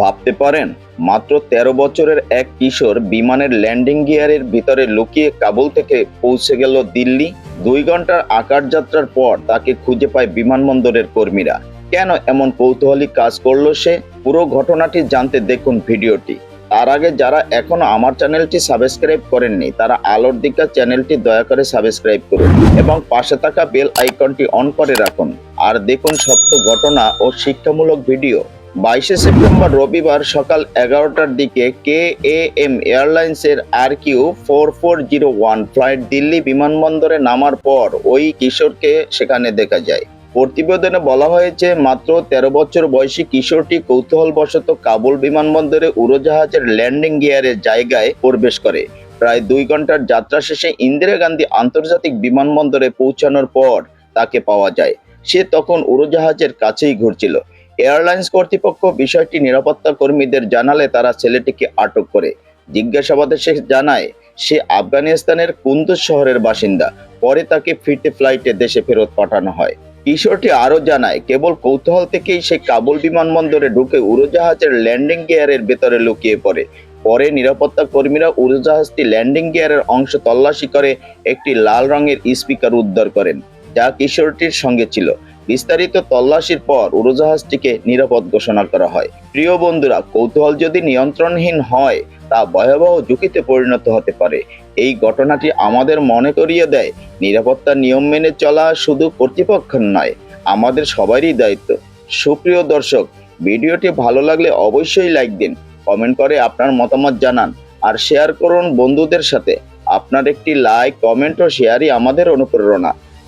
ভাবতে পারেন, মাত্র ১৩ বছরের এক কিশোর বিমানের ল্যান্ডিং গিয়ারের ভিতরে লুকিয়ে কাবুল থেকে পৌঁছে গেল দিল্লি। দুই ঘণ্টার আকার যাত্রার পর তাকে খুঁজে পায় বিমানবন্দরের কর্মীরা। কেন এমন কৌতূহলী কাজ করল সে? পুরো ঘটনাটি জানতে দেখুন ভিডিওটি। তার আগে যারা এখনও আমার চ্যানেলটি সাবস্ক্রাইব করেননি, তারা আলোর দিকা চ্যানেলটি দয়া করে সাবস্ক্রাইব করুন এবং পাশে থাকা বেল আইকনটি অন করে রাখুন। আর দেখুন সত্য ঘটনা ও শিক্ষামূলক ভিডিও। বাইশে সেপ্টেম্বর রবিবার সকাল এগারোটার দিকে কে এ এম এয়ারলাইন্সের R Q four four zero one flight Delhi বিমানবন্দরে নামার পর ওই কিশোরকে সেখানে দেখা যায়। প্রতিবেদনে বলা হয়েছে, মাত্র তেরো বছর বয়সী কিশোরটি কৌতূহলবশত কাবুল বিমানবন্দরে উড়োজাহাজের ল্যান্ডিং গিয়ারের জায়গায় প্রবেশ করে। প্রায় দুই ঘণ্টার যাত্রা শেষে ইন্দিরা গান্ধী আন্তর্জাতিক বিমানবন্দরে পৌঁছানোর পর তাকে পাওয়া যায়। সে তখন উড়োজাহাজের কাছেই ঘুরছিল। এয়ারলাইন্স কর্তৃপক্ষ বিষয়টি নিরাপত্তা কর্মীদের জানালে তারা ছেলেটিকে আটক করে। জিজ্ঞাসাবাদে সে জানায়, সে আফগানিস্তানের কুন্দুজ শহরের বাসিন্দা। পরে তাকে ফিরতে ফ্লাইটে দেশে ফেরত পাঠানো হয়। কিশোরটি আরও জানায়, কেবল কৌতূহল থেকেই সে কাবুল বিমানবন্দরে ঢুকে উড়োজাহাজের ল্যান্ডিং গিয়ারের ভেতরে লুকিয়ে পড়ে। পরে নিরাপত্তা কর্মীরা উড়োজাহাজটি ল্যান্ডিং গিয়ারের অংশ তল্লাশি করে একটি লাল রঙের স্পিকার উদ্ধার করেন, যা কিশোরটির সঙ্গে ছিল। বিস্তারিত তল্লাশির পর উড়োজাহাজটিকে নিরাপদ ঘোষণা করা হয়। প্রিয় বন্ধুরা, কৌতূহল যদি নিয়ন্ত্রণহীন হয়, তা ভয়াবহ ঝুঁকিতে পরিণত হতে পারে। এই ঘটনাটি আমাদের মনে করিয়ে দেয়, নিরাপত্তার নিয়ম মেনে চলা শুধু কর্তৃপক্ষের নয়, আমাদের সবারই দায়িত্ব। সুপ্রিয় দর্শক, ভিডিওটি ভালো লাগলে অবশ্যই লাইক দিন, কমেন্ট করে আপনার মতামত জানান, আর শেয়ার করুন বন্ধুদের সাথে। আপনার একটি লাইক, কমেন্ট ও শেয়ারই আমাদের অনুপ্রেরণা।